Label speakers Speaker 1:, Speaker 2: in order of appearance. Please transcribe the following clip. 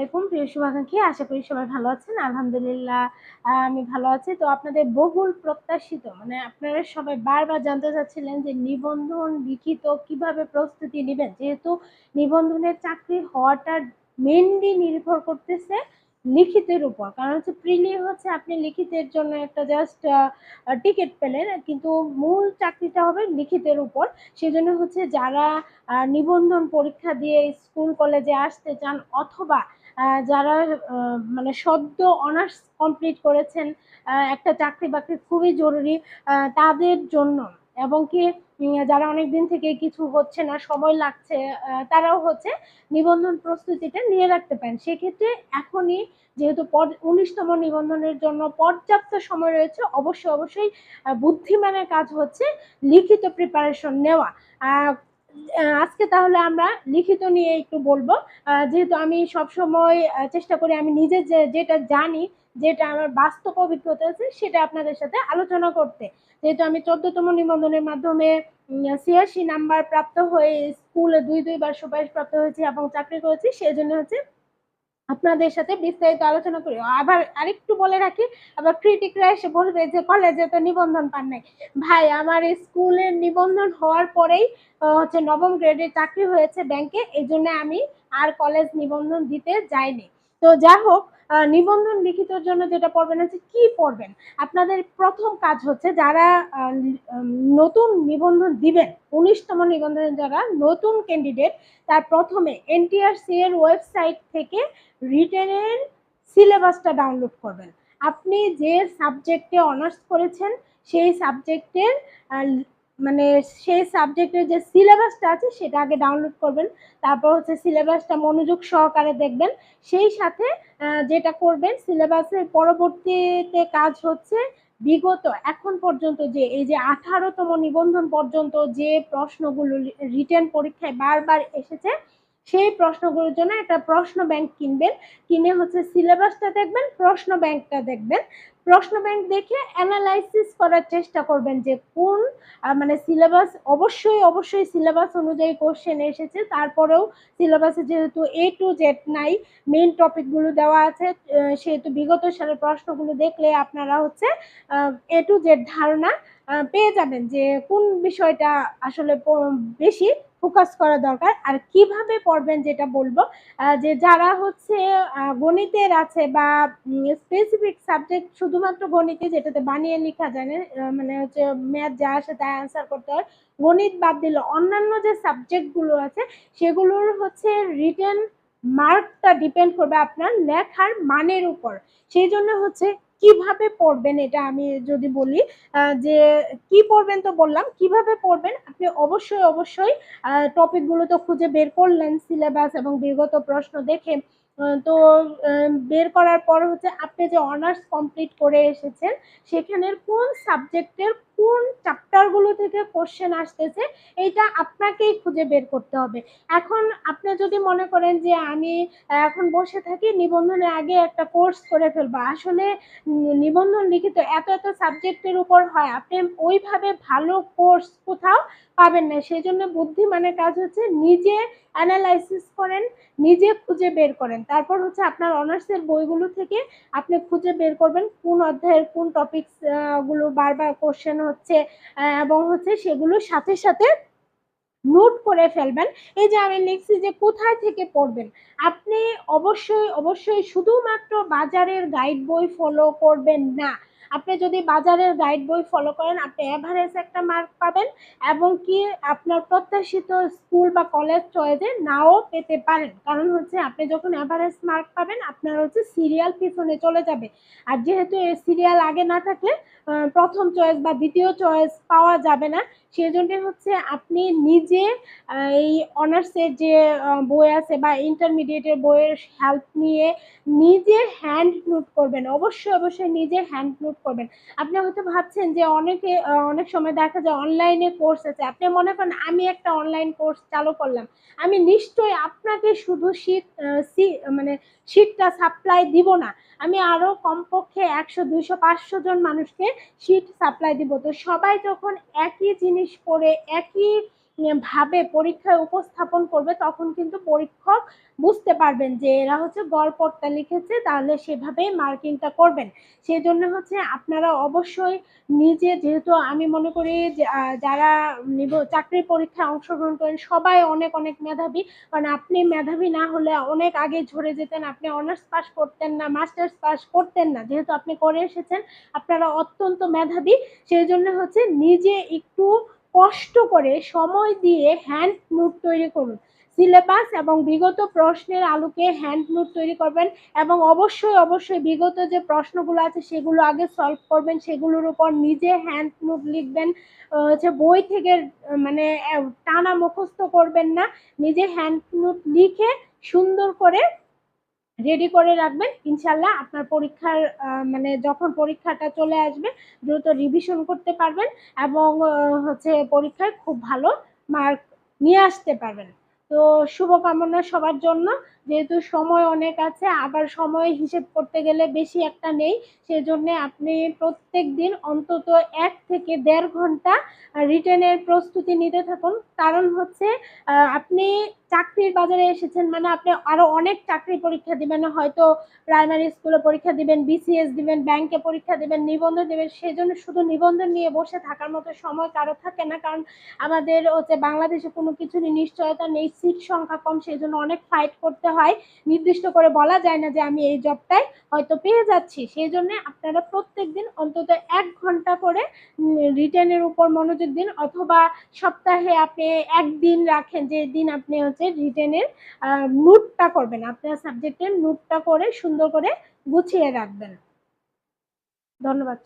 Speaker 1: আলাইকুম। প্রিয় শুভাকাঙ্ক্ষী, আশা করি সবাই ভালো আছেন। আলহামদুলিল্লাহ আমি ভালো আছি। তো আপনাদের বহুল প্রত্যাশিত মানে আপনারা সবাই বারবার জানতে চাচ্ছিলেন যে নিবন্ধন লিখিত কীভাবে প্রস্তুতি নেবেন? যেহেতু নিবন্ধনের চাকরি হওয়াটা মেনলি নির্ভর করতেছে লিখিতের উপর। কারণ হচ্ছে প্রিলি হচ্ছে আপনি লিখিতের জন্য একটা জাস্ট টিকিট পেলেন, কিন্তু মূল চাকরিটা হবে লিখিতের উপর। সেজন্য হচ্ছে যারা নিবন্ধন পরীক্ষা দিয়ে স্কুল কলেজে আসতে চান অথবা যারা মানে সদ্য অনার্স কমপ্লিট করেছেন একটা চাকরি বাকরি খুবই জরুরি তাদের জন্য। এবং কি যারা অনেক দিন থেকে কিছু হচ্ছে না, সময় লাগছে তারাও হচ্ছে নিবন্ধন প্রস্তুতিটা নিয়ে রাখতে পারেন। সেক্ষেত্রে এখনই যেহেতু উনিশতম নিবন্ধনের জন্য পর্যাপ্ত সময় রয়েছে, অবশ্যই অবশ্যই বুদ্ধিমানের কাজ হচ্ছে লিখিত প্রিপারেশন নেওয়া। আজকে তাহলে আমরা লিখিত নিয়ে একটু বলব। যেহেতু আমি সবসময় সময় চেষ্টা করি আমি নিজে যে, যেটা জানি, যেটা আমার বাস্তব অভিজ্ঞতা আছে, সেটা আপনাদের সাথে আলোচনা করতে। যেহেতু আমি চোদ্দতম নিবন্ধনের মাধ্যমে ছিয়াশি নাম্বার প্রাপ্ত হয়ে স্কুলে দুই, দুইবার সুপারিশ প্রাপ্ত হয়েছি এবং চাকরি করেছি, সেই জন্য হচ্ছে আপনাদের সাথে বিস্তারিত আলোচনা করি। আবার আরেকটু বলে রাখি, আবার ক্রিটিকরা এসে বলবে যে, কলেজে তো নিবন্ধন পান নাই। ভাই, আমার স্কুলের নিবন্ধন হওয়ার পরেই হচ্ছে নবম গ্রেডের চাকরি হয়েছে ব্যাংকে এই আমি আর কলেজ নিবন্ধন দিতে যাইনি। তো যা হোক নিবন্ধন লিখিতর জন্য যেটা পড়বেন হচ্ছে কি পড়বেন? আপনাদের প্রথম কাজ হচ্ছে যারা নতুন নিবন্ধন দিবেন, উনিশতম নিবন্ধন যারা নতুন ক্যান্ডিডেট তার প্রথমে এনটিআরসি এর ওয়েবসাইট থেকে রিটেনের সিলেবাসটা ডাউনলোড করবেন। আপনি যে সাবজেক্টে অনার্স করেছেন, সেই সাবজেক্টের মানে সেই সাবজেক্টের যে সিলেবাসটা আছে সেটা আগে ডাউনলোড করবেন। তারপর হচ্ছে সিলেবাসটা মনোযোগ সহকারে দেখবেন। সেই সাথে যেটা করবেন সিলেবাসের পরবর্তীতে কাজ হচ্ছে বিগত, এখন পর্যন্ত যে, এই যে আঠারোতম নিবন্ধন পর্যন্ত যে প্রশ্নগুলো রিটেন পরীক্ষায় বারবার এসেছে, সেই প্রশ্নগুলোর জন্য একটা প্রশ্ন ব্যাংক কিনবেন। কিনে হচ্ছে সিলেবাসটা দেখবেন, প্রশ্ন ব্যাংকটা দেখবেন। প্রশ্ন ব্যাংক দেখে অ্যানালাইসিস করার চেষ্টা করবেন যে কোন মানে সিলেবাস অবশ্যই অবশ্যই সিলেবাস অনুযায়ী কোশ্চেন এসেছে। তারপরেও সিলেবাসে যেহেতু এ টু জেড নাই মেইন টপিকগুলো দেওয়া আছে সেহেতু বিগত সালের প্রশ্নগুলো দেখলে আপনারা হচ্ছে এ টু জেড ধারণা পেয়ে যাবেন যে কোন বিষয়টা আসলে বেশি। ফোকাস করা দরকার। আর কীভাবে পড়বেন যেটা বলব যে যারা হচ্ছে গণিতের আছে বা স্পেসিফিক সাবজেক্ট শুধুমাত্র গণিতে যেটাতে বানিয়ে লেখা যায় না মানে হচ্ছে ম্যাথ যা আসে তাই অ্যান্সার করতে হয়। গণিত বাদ দিলে অন্যান্য যে সাবজেক্টগুলো আছে, সেগুলোর হচ্ছে রিটেন মার্কটা ডিপেন্ড করবে আপনার লেখার মানের উপর। সেই জন্য হচ্ছে কীভাবে পড়বেন এটা আমি যদি বলি যে কি পড়বেন তো বললাম, কীভাবে পড়বেন আপনি অবশ্যই অবশ্যই টপিকগুলো তো খুঁজে বের করলেন সিলেবাস এবং বিগত প্রশ্ন দেখে তো বের করার পর হচ্ছে আপনি যে অনার্স কমপ্লিট করে এসেছেন, সেখানের কোন সাবজেক্টের কোন চ্যাপ্টারগুলো থেকে কোশ্চেন আসতেছে, এইটা আপনাকেই খুঁজে বের করতে হবে। এখন আপনি যদি মনে করেন যে আমি এখন বসে থাকি, নিবন্ধনের আগে একটা কোর্স করে ফেলব। আসলে নিবন্ধন লিখিত এত এত সাবজেক্টের উপর হয়, আপনি ওইভাবে ভালো কোর্স কোথাও পাবেন না। সেই জন্য বুদ্ধিমানের কাজ হচ্ছে নিজে অ্যানালাইসিস করেন, নিজে খুঁজে বের করেন। তারপর হচ্ছে আপনার অনার্সের বইগুলো থেকে আপনি খুঁজে বের করবেন কোন অধ্যায়ের কোন টপিকসগুলো বারবার কোশ্চেন হচ্ছে এবং হচ্ছে সেগুলোর সাথে সাথে নোট করে ফেলবেন। এই যে আমি লিখছি যে কোথায় থেকে পড়বেন? আপনি অবশ্যই অবশ্যই শুধুমাত্র বাজারের গাইড বই ফলো করবেন না। আপনি যদি বাজারের গাইড বই ফলো করেন, আপনি এভারেজ একটা মার্ক পাবেন এবং কি আপনার প্রত্যাশিত স্কুল বা কলেজ চয়েসে নাও পেতে পারেন। কারণ হচ্ছে আপনি যখন এভারেজ মার্ক পাবেন, আপনার হচ্ছে সিরিয়াল পিছনে চলে যাবে। আর যেহেতু এই সিরিয়াল আগে না থাকলে প্রথম চয়েস বা দ্বিতীয় চয়েস পাওয়া যাবে না, সেজন্য হচ্ছে আপনি নিজে এই অনার্সের যে বই আছে বা ইন্টারমিডিয়েটের বইয়ের হেল্প নিয়ে নিজে হ্যান্ড নোট করবেন। অবশ্যই অবশ্যই নিজে হ্যান্ড নোট করবেন। আপনি হয়তো ভাবছেন যে অনেকে অনেক সময় দেখা যায় অনলাইনে কোর্স আছে। আপনি মনে করেন, আমি একটা অনলাইন কোর্স চালু করলাম। আমি নিশ্চয়ই আপনাকে শুধু শীত মানে শীতটা সাপ্লাই দিব না। আমি আরও কমপক্ষে একশো, দুইশো, পাঁচশো জন মানুষকে শীত সাপ্লাই দিব। তো সবাই যখন একই জিনিস পড়ে, একই ভাবে, পরীক্ষায় উপস্থাপন করবে, তখন কিন্তু পরীক্ষক বুঝতে পারবেন যে এরা হচ্ছে গল্পটা লিখেছে, তাহলে সেভাবেই মার্কিংটা করবেন। সেই জন্য হচ্ছে আপনারা অবশ্যই নিজে, যেহেতু আমি মনে করি যারা চাকরির পরীক্ষায় অংশগ্রহণ করেন, সবাই অনেক অনেক মেধাবী। কারণ আপনি মেধাবী না হলে অনেক আগে ঝরে যেতেন, আপনি অনার্স পাস করতেন না, মাস্টার্স পাস করতেন না। যেহেতু আপনি করে এসেছেন, আপনারা অত্যন্ত মেধাবী। সেই জন্য হচ্ছে নিজে একটু কষ্ট করে সময় দিয়ে হ্যান্ড নোট তৈরি করুন। সিলেবাস এবং বিগত প্রশ্নের আলোকে হ্যান্ড নোট তৈরি করবেন এবং অবশ্যই অবশ্যই বিগত যে প্রশ্নগুলো আছে সেগুলো আগে সলভ করবেন, সেগুলোর উপর নিজে হ্যান্ড নোট লিখবেন হচ্ছে বই থেকে মানে টানা মুখস্থ করবেন না, নিজে হ্যান্ড নোট লিখে সুন্দর করে রেডি করে রাখবেন ইনশাল্লাহ আপনার পরীক্ষার মানে যখন পরীক্ষাটা চলে আসবে, দ্রুত রিভিশন করতে পারবেন এবং হচ্ছে পরীক্ষায় খুব ভালো মার্ক নিয়ে আসতে পারবেন। তো শুভকামনা সবার জন্য। যেহেতু সময় অনেক আছে, আবার সময় হিসেব করতে গেলে বেশি একটা নেই, সেজন্য আপনি প্রত্যেক দিন অন্তত এক থেকে দেড় ঘণ্টা রিটেনের প্রস্তুতি নিতে থাকুন। কারণ হচ্ছে আপনি চাকরির বাজারে এসেছেন মানে আপনি আরও অনেক চাকরি পরীক্ষা দিবেন, হয়তো প্রাইমারি স্কুলে পরীক্ষা দিবেন বিসিএস দিবেন ব্যাংকে পরীক্ষা দিবেন, নিবন্ধন দিবেন, সেজন্য শুধু নিবন্ধন নিয়ে বসে থাকার মতো সময় কারও থাকে না, কারণ আমাদের হচ্ছে বাংলাদেশে কোনো কিছুরই নিশ্চয়তা নেই সিট সংখ্যা কম সেই জন্য অনেক ফাইট করতে হয়। নির্দিষ্ট করে বলা যায় না যে আমি এই জবটাই হয়তো পেয়ে যাচ্ছি সেই জন্য আপনারা প্রত্যেক দিন অন্তত এক ঘণ্টা করে রিটার্নের উপর মনোযোগ দিন, অথবা সপ্তাহে আপনি একদিন রাখেন যে দিন আপনি হচ্ছে রিটেনের নোটটা করবেন আপনার সাবজেক্টের নোটটা করে সুন্দর করে গুছিয়ে রাখবেন। ধন্যবাদ।